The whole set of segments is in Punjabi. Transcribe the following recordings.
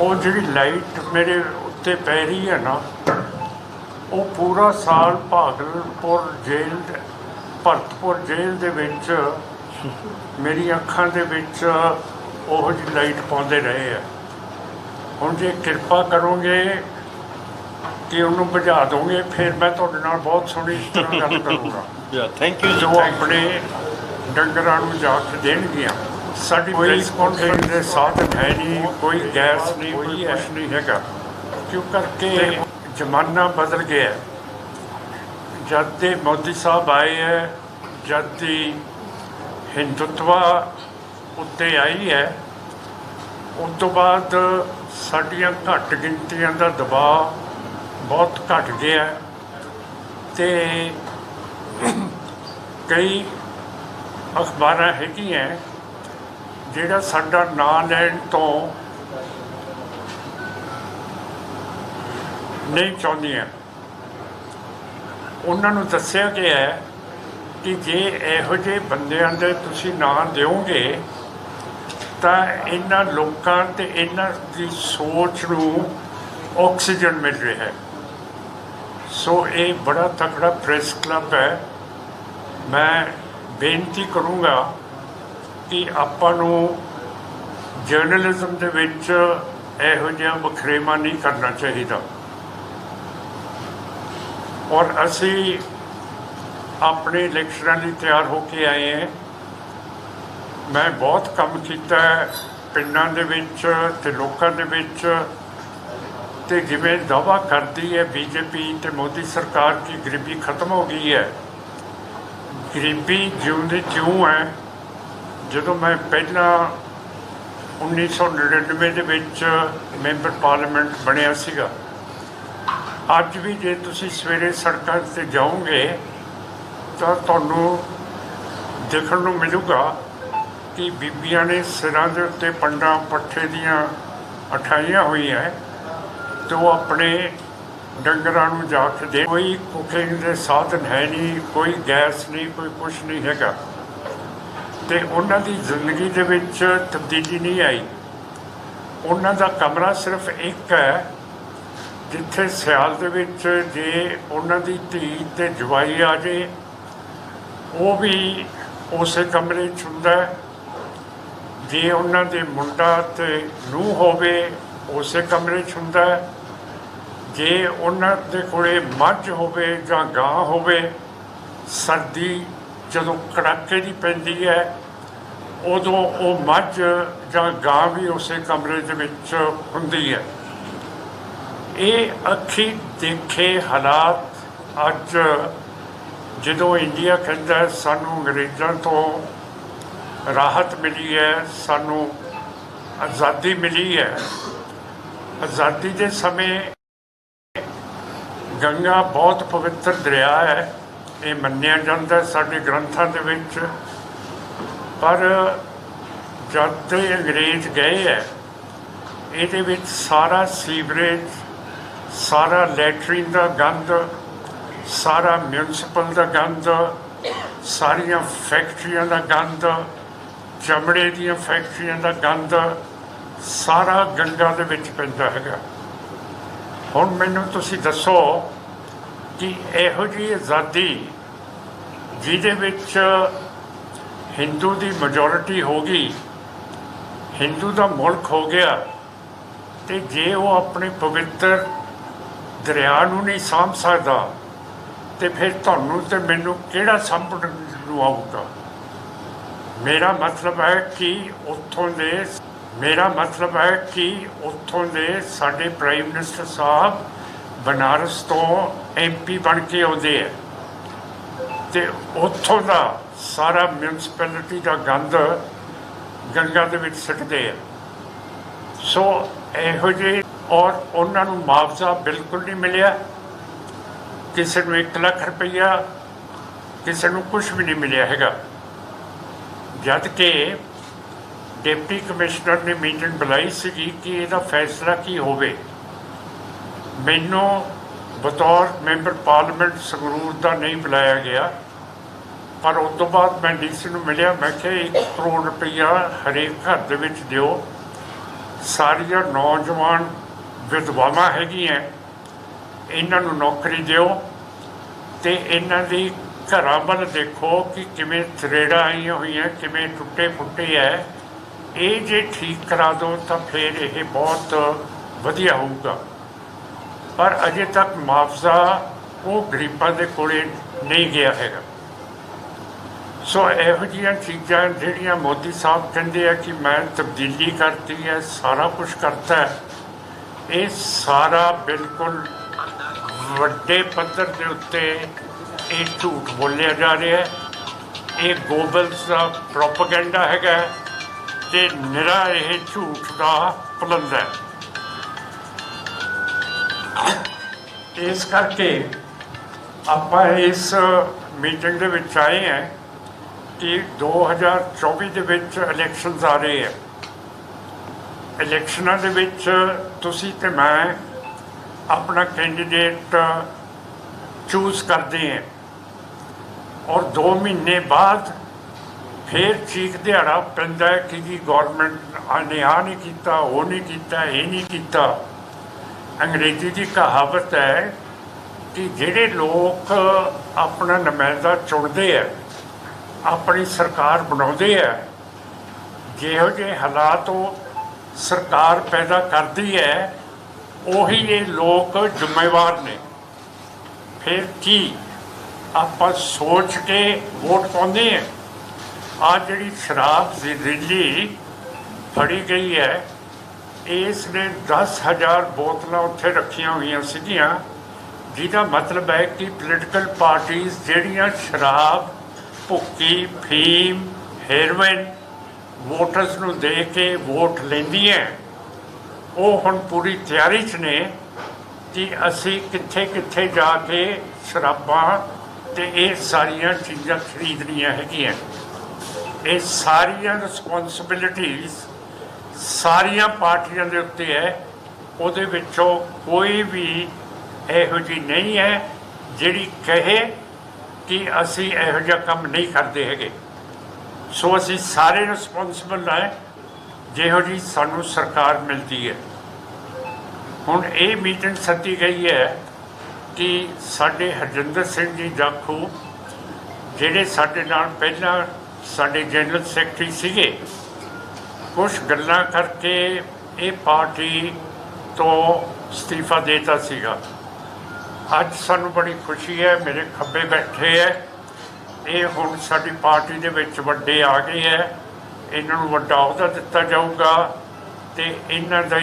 ਉਹ ਜਿਹੜੀ ਲਾਈਟ ਮੇਰੇ ਉੱਤੇ ਪੈ ਰਹੀ ਹੈ ਨਾ ਉਹ ਪੂਰਾ ਸਾਲ ਭਾਗਲਪੁਰ ਜੇਲ੍ਹ ਦੇ- ਭਰਤਪੁਰ ਜੇਲ੍ਹ ਦੇ ਵਿੱਚ ਮੇਰੀ ਅੱਖਾਂ ਦੇ ਵਿੱਚ ਉਹ ਜਿਹੀ ਲਾਈਟ ਪਾਉਂਦੇ ਰਹੇ ਆ ਹੁਣ ਜੇ ਕਿਰਪਾ ਕਰੋਗੇ ਕਿ ਉਹਨੂੰ ਬੁਝਾ ਦੋਗੇ ਫਿਰ ਮੈਂ ਤੁਹਾਡੇ ਨਾਲ ਬਹੁਤ ਸੋਹਣੀ ਤਰ੍ਹਾਂ ਗੱਲ ਕਰੂੰਗਾ thank you. ਜੋ. ਆਪਣੇ ਡੰਗਰਾਂ ਨੂੰ ਜਾ ਕੇ ਦੇਣਗੀਆਂ ਸਾਡੀ ਕੋਈ ਕਾਨਫਰੰਸ ਦੇ ਸਾਧਨ ਹੈ ਨਹੀਂ ਕੋਈ ਗੈਸ ਨਹੀਂ ਕੋਈ ਕੁਛ ਨਹੀਂ ਹੈਗਾ। ਕਿਉਂ ਕਰਕੇ ਜ਼ਮਾਨਾ ਬਦਲ ਗਿਆ। ਜਦ ਦੇ ਮੋਦੀ ਸਾਹਿਬ ਆਏ ਹੈ ਜਦ ਦੀ ਹਿੰਦੁੱਤਵਾ ਉੱਤੇ ਆਈ ਹੈ ਉਸ ਤੋਂ ਬਾਅਦ ਸਾਡੀਆਂ ਘੱਟ ਗਿਣਤੀਆਂ ਦਾ ਦਬਾਅ ਬਹੁਤ ਘਟ ਗਿਆ ਤੇ ਕਈ ਅਖਬਾਰਾਂ ਹੈਗੀਆਂ ਜਿਹੜਾ ਸਾਡਾ ਨਾਂ ਲੈਣ ਤੋਂ ਨਹੀਂ ਚਾਹੁੰਦੀਆਂ। ਉਹਨਾਂ ਨੂੰ ਦੱਸਿਆ ਗਿਆ ਹੈ ਕਿ ਜੇ ਇਹੋ ਜਿਹੇ ਬੰਦਿਆਂ ਦੇ ਤੁਸੀਂ ਨਾਂ ਦਿਓਗੇ, ਤਾਂ ਇਹਨਾਂ ਲੋਕਾਂ ਤੇ ਇਹਨਾਂ ਦੀ ਸੋਚ ਨੂੰ ਆਕਸੀਜਨ ਮਿਲ ਰਿਹਾ ਹੈ। ਸੋ ਇਹ ਬੜਾ ਤਕੜਾ ਪ੍ਰੈਸ ਕਲੱਬ ਹੈ। ਮੈਂ ਬੇਨਤੀ ਕਰੂੰਗਾ ਕਿ ਆਪਾਂ ਨੂੰ ਜਰਨਲਿਜ਼ਮ ਦੇ ਵਿੱਚ ਇਹੋ ਜਿਹਾ ਵਖਰੇਵਾ ਨਹੀਂ ਕਰਨਾ ਚਾਹੀਦਾ। ਔਰ ਅਸੀਂ ਆਪਣੇ ਇਲੈਕਸ਼ਨਾਂ ਲਈ ਤਿਆਰ ਹੋ ਕੇ ਆਏ ਹਾਂ। ਮੈਂ ਬਹੁਤ ਕੰਮ ਕੀਤਾ ਪਿੰਡਾਂ ਦੇ ਵਿੱਚ ਤੇ ਲੋਕਾਂ ਦੇ ਵਿੱਚ। ਤੇ ਜਿਵੇਂ ਦਾਵਾ ਕਰਦੀ ਹੈ ਬੀਜੇਪੀ ਤੇ ਮੋਦੀ ਸਰਕਾਰ ਕਿ ਗਰੀਬੀ ਖਤਮ ਹੋ ਗਈ ਹੈ। ਗਰੀਬੀ ਜਿਉਂ ਦੀ ਤਿਉਂ ਹੈ? ਜਦੋਂ ਮੈਂ ਪਹਿਲਾਂ 1999 ਦੇ ਵਿੱਚ ਮੈਂਬਰ ਪਾਰਲੀਮੈਂਟ ਬਣਿਆ ਸੀਗਾ, ਅੱਜ ਵੀ ਜੇ ਤੁਸੀਂ ਸਵੇਰੇ ਸੜਕਾਂ ਤੇ ਜਾਓਗੇ, ਤਾਂ ਤੁਹਾਨੂੰ ਦੇਖਣ ਨੂੰ ਮਿਲੂਗਾ ਕਿ ਬੀਬੀਆਂ ਨੇ ਸਿਰਾਂ ਦੇ ਉੱਤੇ ਪੰਡਾਂ ਪੱਠੇ ਦੀਆਂ ਅਠਾਈਆਂ ਹੋਈਆਂ ਤੇ ਉਹ ਆਪਣੇ ਡੰਗਰਾਂ ਨੂੰ ਜਾ ਕੇ ਦੇ ਕੋਈ ਕੁਕਿੰਗ ਦੇ ਸਾਧਨ ਹੈ ਨਹੀਂ, ਕੋਈ ਗੈਸ ਨਹੀਂ, ਕੋਈ ਕੁਛ ਨਹੀਂ ਹੈਗਾ। ਤੇ ਉਹਨਾਂ ਦੀ ਜ਼ਿੰਦਗੀ ਦੇ ਵਿੱਚ ਤਬਦੀਲੀ ਨਹੀਂ ਆਈ। ਉਹਨਾਂ ਦਾ ਕਮਰਾ ਸਿਰਫ ਇੱਕ ਹੈ, ਜਿੱਥੇ ਸਿਆਲ ਦੇ ਵਿੱਚ ਜੇ ਉਹਨਾਂ ਦੀ ਧੀ ਤੇ ਜਵਾਈ ਆ ਜੇ, ਉਹ ਵੀ ਉਸੇ ਕਮਰੇ 'ਚ ਹੁੰਦਾ ਜੇ ਉਹਨਾਂ ਦੇ ਮੁੰਡਾ ਤੇ ਨੂੰ ਹੋਵੇ, ਉਸੇ ਕਮਰੇ 'ਚ ਹੁੰਦਾ ਜੇ ਉਹਨਾਂ ਦੇ ਕੋਲੇ ਮੱਝ ਹੋਵੇ ਜਾਂ ਗਾਂ ਹੋਵੇ, ਸਰਦੀ ਜਦੋਂ ਕੜਾਕੇ ਦੀ ਪੈਂਦੀ ਹੈ, ਉਦੋਂ ਉਹ ਮੱਝ ਜਾਂ ਗਾਂ ਵੀ ਉਸੇ ਕਮਰੇ ਦੇ ਵਿੱਚ ਹੁੰਦੀ ਹੈ। ਇਹ ਅੱਖੀ ਦੇਖੇ ਹਾਲਾਤ ਅੱਜ ਜਦੋਂ ਇੰਡੀਆ ਕਹਿੰਦਾ ਸਾਨੂੰ ਅੰਗਰੇਜ਼ਾਂ ਤੋਂ ਰਾਹਤ ਮਿਲੀ ਹੈ, ਸਾਨੂੰ ਆਜ਼ਾਦੀ ਮਿਲੀ ਹੈ। ਆਜ਼ਾਦੀ ਦੇ ਸਮੇਂ ਗੰਗਾ ਬਹੁਤ ਪਵਿੱਤਰ ਦਰਿਆ ਹੈ। ਇਹ ਮੰਨਿਆ ਜਾਂਦਾ ਸਾਡੇ ਗ੍ਰੰਥਾਂ ਦੇ ਵਿੱਚ। ਪਰ ਜਦ ਦੇ ਅੰਗਰੇਜ਼ ਗਏ ਹੈ, ਇਹਦੇ ਵਿੱਚ ਸਾਰਾ ਸੀਵਰੇਜ, ਸਾਰਾ ਲੈਟਰਿਨ ਦਾ ਗੰਦ, ਸਾਰਾ ਮਿਊਨਿਸਪਲ ਦਾ ਗੰਦ, ਸਾਰੀਆਂ ਫੈਕਟਰੀਆਂ ਦਾ ਗੰਦ, ਚਮੜੇ ਦੀਆਂ ਫੈਕਟਰੀਆਂ ਦਾ ਗੰਦ, ਸਾਰਾ ਗੰਗਾ ਦੇ ਵਿੱਚ ਪੈਂਦਾ ਹੈਗਾ। ਹੁਣ ਮੈਨੂੰ ਤੁਸੀਂ ਦੱਸੋ ਕਿ ਇਹੋ ਜਿਹੀ ਆਜ਼ਾਦੀ ਜਿਹਦੇ ਵਿੱਚ ਹਿੰਦੂ ਦੀ ਮੈਜੋਰਿਟੀ ਹੋ ਗਈ, ਹਿੰਦੂ ਦਾ ਮੁਲਕ ਹੋ ਗਿਆ, ਤੇ ਜੇ ਉਹ ਆਪਣੇ ਪਵਿੱਤਰ ਦਰਿਆ ਨੂੰ ਨਹੀਂ ਸਾਂਭ ਸਕਦਾ, ਤੇ ਫਿਰ ਤੁਹਾਨੂੰ ਤੇ ਮੈਨੂੰ ਕਿਹੜਾ ਸਾਂਭਣ ਨੂੰ ਆਊਗਾ? ਮੇਰਾ ਮਤਲਬ ਹੈ ਕਿ ਉੱਥੋਂ ਦੇ, ਮੇਰਾ ਮਤਲਬ ਹੈ ਕਿ ਉੱਥੋਂ ਦੇ ਸਾਡੇ ਪ੍ਰਾਈਮ ਮਿਨਿਸਟਰ ਸਾਹਿਬ ਬਨਾਰਸ ਤੋਂ ਐਮਪੀ ਬਣ ਕੇ ਆਉਂਦੇ ਹੈ ਤੇ ਉੱਥੋਂ ਦਾ ਸਾਰਾ ਮਿਊਨਿਸਪੈਲਿਟੀ ਦਾ ਗੰਦ ਗੰਗਾ ਦੇ ਵਿੱਚ ਸਿੱਟਦੇ ਆ। ਸੋ ਇਹੋ ਜਿਹੇ ਔਰ ਉਹਨਾਂ ਨੂੰ ਮੁਆਵਜ਼ਾ ਬਿਲਕੁਲ ਨਹੀਂ ਮਿਲਿਆ। ਕਿਸੇ ਨੂੰ 1 ਲੱਖ ਰੁਪਈਆ, ਕਿਸੇ ਨੂੰ ਕੁਝ ਵੀ ਨਹੀਂ ਮਿਲਿਆ ਹੈਗਾ। ਜਦ ਕਿ ਡਿਪਟੀ ਕਮਿਸ਼ਨਰ ਨੇ ਮੀਟਿੰਗ ਬੁਲਾਈ ਸੀਗੀ ਕਿ ਇਹਦਾ ਫੈਸਲਾ ਕੀ ਹੋਵੇ। ਮੈਨੂੰ ਬਤੌਰ ਮੈਂਬਰ ਪਾਰਲੀਮੈਂਟ ਸੰਗਰੂਰ ਦਾ ਨਹੀਂ ਬੁਲਾਇਆ ਗਿਆ, ਪਰ ਉਸ ਤੋਂ ਬਾਅਦ ਮੈਂ ਡੀਸੀ ਨੂੰ ਮਿਲਿਆ, ਮੈਂ ਕਿਹਾ 1 ਕਰੋੜ ਰੁਪਈਆ ਹਰੇਕ ਘਰ ਦੇ ਵਿੱਚ ਦਿਓ। ਸਾਰੀਆਂ ਨੌਜਵਾਨ ਵਿਧਵਾਵਾਂ ਹੈਗੀਆਂ, ਇਹਨਾਂ ਨੂੰ ਨੌਕਰੀ ਦਿਓ ਤੇ ਇਹਨਾਂ ਦੀ ਘਰਾਂ ਵੱਲ ਦੇਖੋ ਕਿ ਕਿਵੇਂ ਥਰੇੜਾਂ ਆਈਆਂ ਹੋਈਆਂ, ਕਿਵੇਂ ਟੁੱਟੇ ਫੁੱਟੇ ਹੈ ਇਹ ਜੇ ਠੀਕ ਕਰਾ ਦਿਓ ਤਾਂ ਫਿਰ ਇਹ ਬਹੁਤ ਵਧੀਆ ਹੋਊਗਾ। ਪਰ ਅਜੇ ਤੱਕ ਮੁਆਵਜ਼ਾ ਉਹ ਗਰੀਬਾਂ ਦੇ ਕੋਲੇ ਨਹੀਂ ਗਿਆ ਹੈਗਾ। ਸੋ ਇਹੋ ਜਿਹੀਆਂ ਚੀਜ਼ਾਂ ਜਿਹੜੀਆਂ ਮੋਦੀ ਸਾਹਿਬ ਕਹਿੰਦੇ ਆ ਕਿ ਮੈਂ ਤਬਦੀਲੀ ਕਰਤੀ ਹੈ, ਸਾਰਾ ਕੁਝ ਕਰਤਾ ਹੈ, ਇਹ ਸਾਰਾ ਬਿਲਕੁਲ ਵੱਡੇ ਪੱਧਰ ਦੇ ਉੱਤੇ ਇਹ ਝੂਠ ਬੋਲਿਆ ਜਾ ਰਿਹਾ ਹੈ। ਇਹ ਗੋਬਲਸ ਦਾ ਪ੍ਰੋਪਗੈਂਡਾ ਹੈਗਾ ਹੈ ਤੇ ਨਿਰਾ ਇਹ ਝੂਠ ਦਾ ਪਲੰਦਾ ਹੈ। ਇਸ ਕਰਕੇ ਆਪਾਂ ਇਸ ਮੀਟਿੰਗ ਦੇ ਵਿੱਚ ਆਏ ਹਾਂ ਕਿ 2024 ਦੇ ਵਿੱਚ ਇਲੈਕਸ਼ਨਸ ਆ ਰਹੇ ਹੈ। ਇਲੈਕਸ਼ਨਾਂ ਦੇ ਵਿੱਚ ਤੁਸੀਂ ਤੇ ਮੈਂ ਆਪਣਾ ਕੈਂਡੀਡੇਟ ਚੂਜ਼ ਕਰਦੇ ਹਾਂ ਔਰ 2 ਮਹੀਨੇ ਬਾਅਦ ਫਿਰ ਚੀਕ ਦਿਹਾੜਾ ਪੈਂਦਾ ਕਿ ਜੀ ਗਵਰਨਮੈਂਟ ਨੇ ਆ ਨਹੀਂ ਕੀਤਾ, ਉਹ ਨਹੀਂ ਕੀਤਾ, ਇਹ ਨਹੀਂ ਕੀਤਾ। ਅੰਗਰੇਜ਼ੀ ਦੀ ਕਹਾਵਤ ਹੈ ਕਿ ਜਿਹੜੇ ਲੋਕ ਆਪਣਾ ਨੁਮਾਇੰਦਾ ਚੁਣਦੇ ਆ, ਆਪਣੀ ਸਰਕਾਰ ਬਣਾਉਂਦੇ ਆ, ਜਿਹੋ ਜਿਹੇ ਹਾਲਾਤ ਉਹ ਸਰਕਾਰ ਪੈਦਾ ਕਰਦੀ ਹੈ, ਉਹੀ ਇਹ ਲੋਕ ਜ਼ਿੰਮੇਵਾਰ ਨੇ। ਫਿਰ ਕੀ ਆਪਾਂ ਸੋਚ ਕੇ ਵੋਟ ਪਾਉਂਦੇ ਆ? ਆ ਜਿਹੜੀ ਸ਼ਰਾਬ ਦੀ ਦਿੱਲੀ ਫੜੀ ਗਈ ਹੈ ਇਸ ਨੇ 10000 ਬੋਤਲਾਂ ਉੱਥੇ ਰੱਖੀਆਂ ਹੋਈਆਂ ਸੀਗੀਆਂ, ਜਿਹਦਾ ਮਤਲਬ ਹੈ ਕਿ ਪੋਲੀਟੀਕਲ ਪਾਰਟੀਆਂ ਜਿਹੜੀਆਂ ਸ਼ਰਾਬ, ਭੁੱਕੀ, ਫੀਮ ਹੈਰੋਇਨ ਵੋਟਰਸ ਨੂੰ ਦੇ ਕੇ ਵੋਟ ਲੈਂਦੀਆਂ ਉਹ ਹੁਣ ਪੂਰੀ ਤਿਆਰੀ 'ਚ ਨੇ ਕਿ ਅਸੀਂ ਕਿੱਥੇ ਕਿੱਥੇ ਜਾ ਕੇ ਸ਼ਰਾਬਾਂ ਤੇ ਇਹ ਸਾਰੀਆਂ ਚੀਜ਼ਾਂ ਖਰੀਦਣੀਆਂ ਹੈਗੀਆਂ। ਇਹ ਸਾਰੀਆਂ ਰਿਸਪੌਂਸਿਬਿਲਿਟੀਜ਼ ਸਾਰੀਆਂ ਪਾਰਟੀਆਂ ਦੇ ਉੱਤੇ ਹੈ, ਉਹਦੇ ਵਿੱਚੋਂ ਕੋਈ ਵੀ ਇਹੋ ਜਿਹੀ ਨਹੀਂ ਹੈ ਜਿਹੜੀ ਕਹੇ ਕਿ ਅਸੀਂ ਇਹੋ ਜਿਹਾ ਕੰਮ ਨਹੀਂ ਕਰਦੇ ਹੈਗੇ। ਸੋ ਅਸੀਂ ਸਾਰੇ ਰਿਸਪੌਂਸਿਬਲ ਹੈ, ਜਿਹੋ ਜੀ ਸਾਨੂੰ ਸਰਕਾਰ ਮਿਲਦੀ ਹੈ। ਹੁਣ ਇਹ ਮੀਟਿੰਗ ਸੱਦੀ ਗਈ ਹੈ ਕਿ ਸਾਡੇ ਹਰਜਿੰਦਰ ਸਿੰਘ ਜੀ ਜਾਖੂ ਜਿਹੜੇ ਸਾਡੇ ਨਾਲ ਪਹਿਲਾਂ ਸਾਡੇ ਜਨਰਲ ਸੈਕਟਰੀ ਸੀਗੇ ਕੁਝ ਗੱਲਾਂ ਕਰਕੇ ਇਹ ਪਾਰਟੀ ਤੋਂ ਅਸਤੀਫਾ ਦੇਤਾ ਸੀਗਾ। ਅੱਜ ਸਾਨੂੰ ਬੜੀ ਖੁਸ਼ੀ ਹੈ, ਮੇਰੇ ਖੱਬੇ ਬੈਠੇ ਹੈ। ਇਹ ਹੁਣ ਸਾਡੀ ਪਾਰਟੀ ਦੇ ਵਿੱਚ ਵੱਡੇ ਆ ਗਏ ਹੈ। ਇਹਨਾਂ ਨੂੰ ਵੱਡਾ ਅਹੁਦਾ ਦਿੱਤਾ ਜਾਊਗਾ ਤੇ ਇਹਨਾਂ ਦਾ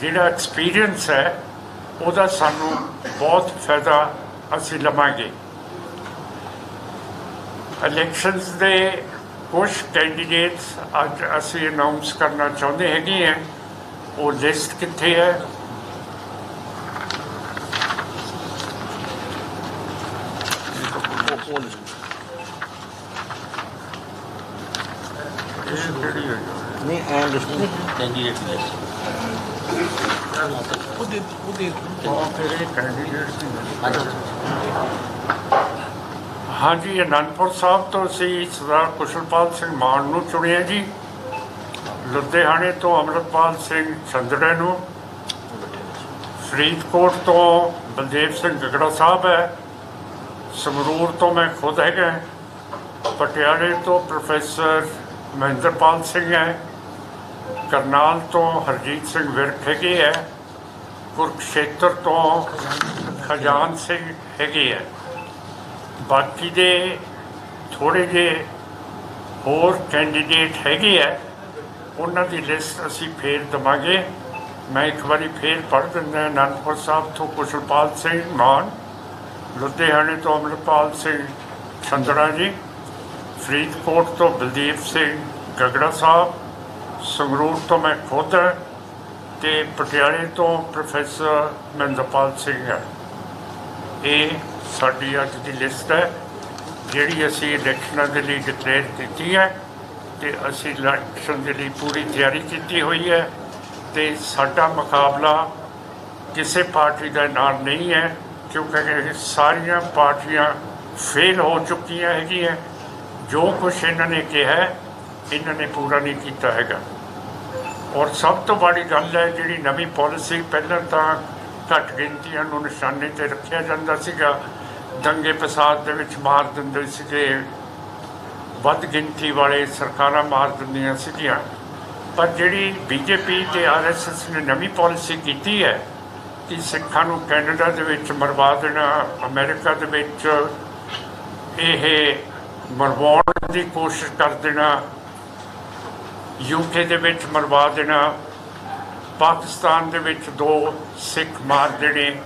ਜਿਹੜਾ ਐਕਸਪੀਰੀਅੰਸ ਹੈ, ਉਹਦਾ ਸਾਨੂੰ ਬਹੁਤ ਫਾਇਦਾ ਅਸੀਂ ਲਵਾਂਗੇ। ਇਲੈਕਸ਼ਨਸ ਦੇ ਕੁਝ ਕੈਂਡੀਡੇਟਸ ਅੱਜ ਅਸੀਂ ਅਨਾਉਂਸ ਕਰਨਾ ਚਾਹੁੰਦੇ ਹੈਗੇ ਆ ਉਹ ਲਿਸਟ ਕਿੱਥੇ ਹੈ? ਨਹੀਂ ਐਂ ਲਿਸਟ ਕੈਂਡੀਡੇਟ ਲਿਸਟ ਉਹਦੇ ਉਹਦੇ ਉਹ ਕਿਹੜੇ ਕੈਂਡੀਡੇਟ ਸੀ ਹਾਂਜੀ ਹਾਂਜੀ, ਅਨੰਦਪੁਰ ਸਾਹਿਬ ਤੋਂ ਅਸੀਂ ਸਰਦਾਰ ਕੁਸ਼ਲਪਾਲ ਸਿੰਘ ਮਾਨ ਨੂੰ ਚੁਣਿਆ ਜੀ। ਲੁਧਿਆਣੇ ਤੋਂ ਅਮਰਪਾਲ ਸਿੰਘ ਚੰਦੜੇ ਨੂੰ। ਫਰੀਦਕੋਟ ਤੋਂ ਬਲਦੇਵ ਸਿੰਘ ਗਗੜਾ ਸਾਹਿਬ ਹੈ। ਸੰਗਰੂਰ ਤੋਂ ਮੈਂ ਖੁਦ ਹੈਗਾ ਪਟਿਆਲੇ ਤੋਂ ਪ੍ਰੋਫੈਸਰ ਮਹਿੰਦਰਪਾਲ ਸਿੰਘ ਹੈ। ਕਰਨਾਲ ਤੋਂ ਹਰਜੀਤ ਸਿੰਘ ਵਿਰਕ ਹੈਗੇ ਹੈ। ਕੁਰਕਸ਼ੇਤਰ ਤੋਂ ਖਜਾਨ ਸਿੰਘ ਹੈਗੇ ਹੈ। ਬਾਕੀ ਦੇ ਥੋੜੇ ਜਿਹੇ ਹੋਰ ਕੈਂਡੀਡੇਟ ਹੈਗੇ ਆ, ਉਹਨਾਂ ਦੀ ਲਿਸਟ ਅਸੀਂ ਫੇਰ ਦਵਾਂਗੇ। ਮੈਂ ਇੱਕ ਵਾਰੀ ਫੇਰ ਪੜ੍ਹ ਦਿੰਦਾ ਅਨੰਦਪੁਰ ਸਾਹਿਬ ਤੋਂ ਕੁਸ਼ਲਪਾਲ ਸਿੰਘ ਮਾਨ, ਲੁਧਿਆਣੇ ਤੋਂ ਅਮਰਪਾਲ ਸਿੰਘ ਛੰਦੜਾ ਜੀ, ਫਰੀਦਕੋਟ ਤੋਂ ਬਲਦੀਪ ਸਿੰਘ ਗਗੜਾ ਸਾਹਿਬ, ਸੰਗਰੂਰ ਤੋਂ ਮੈਂ ਖੁਦ ਹਾਂ ਤੇ ਪਟਿਆਲੇ ਤੋਂ ਪ੍ਰੋਫੈਸਰ ਮਹਿੰਦਰਪਾਲ ਸਿੰਘ ਹੈ। ਇਹ ਸਾਡੀ ਅੱਜ ਦੀ ਲਿਸਟ ਹੈ, ਜਿਹੜੀ ਅਸੀਂ ਇਲੈਕਸ਼ਨਾਂ ਦੇ ਲਈ ਡਿਕਲੇਅਰ ਕੀਤੀ ਹੈ ਤੇ ਅਸੀਂ ਇਲੈਕਸ਼ਨ ਦੇ ਲਈ ਪੂਰੀ ਤਿਆਰੀ ਕੀਤੀ ਹੋਈ ਹੈ ਤੇ ਸਾਡਾ ਮੁਕਾਬਲਾ ਕਿਸੇ ਪਾਰਟੀ ਦੇ ਨਾਲ ਨਹੀਂ ਹੈ, ਕਿਉਂਕਿ ਇਹ ਸਾਰੀਆਂ ਪਾਰਟੀਆਂ ਫੇਲ ਹੋ ਚੁੱਕੀਆਂ ਹੈਗੀਆਂ। ਜੋ ਕੁਝ ਇਹਨਾਂ ਨੇ ਕਿਹਾ, ਇਹਨਾਂ ਨੇ ਪੂਰਾ ਨਹੀਂ ਕੀਤਾ ਹੈਗਾ। ਔਰ ਸਭ ਤੋਂ ਬੜੀ ਗੱਲ ਹੈ, ਜਿਹੜੀ ਨਵੀਂ ਪਾਲਿਸੀ ਪਹਿਲਾਂ ਤਾਂ ਘੱਟ ਗਿਣਤੀਆਂ ਨੂੰ ਨਿਸ਼ਾਨੇ ਤੇ ਰੱਖਿਆ ਜਾਂਦਾ ਸੀਗਾ। ਦੰਗੇ ਫਸਾਦ ਦੇ ਵਿੱਚ ਮਾਰ ਦਿੰਦੇ ਸੀਗੇ। ਵੱਧ ਗਿਣਤੀ ਵਾਲੇ ਸਰਕਾਰਾਂ ਮਾਰ ਦਿੰਦੀਆਂ ਸੀਗੀਆਂ। ਪਰ ਜਿਹੜੀ ਬੀਜੇਪੀ ਤੇ ਆਰਐਸਐਸ ਨੇ ਨਵੀਂ ਪਾਲਿਸੀ ਕੀਤੀ ਹੈ, ਕਿ ਸਿੱਖਾਂ ਨੂੰ ਕੈਨੇਡਾ ਦੇ ਵਿੱਚ ਮਰਵਾ ਦੇਣਾ, ਅਮਰੀਕਾ ਦੇ ਵਿੱਚ ਇਹ ਮਰਵਾਉਣ ਦੀ ਕੋਸ਼ਿਸ਼ ਕਰ ਦੇਣਾ ਯੂਕੇ ਦੇ ਵਿੱਚ ਮਰਵਾ ਦੇਣਾ ਪਾਕਿਸਤਾਨ ਦੇ ਵਿੱਚ ਦੋ ਸਿੱਖ ਮਾਰ ਜਿਹੜੇ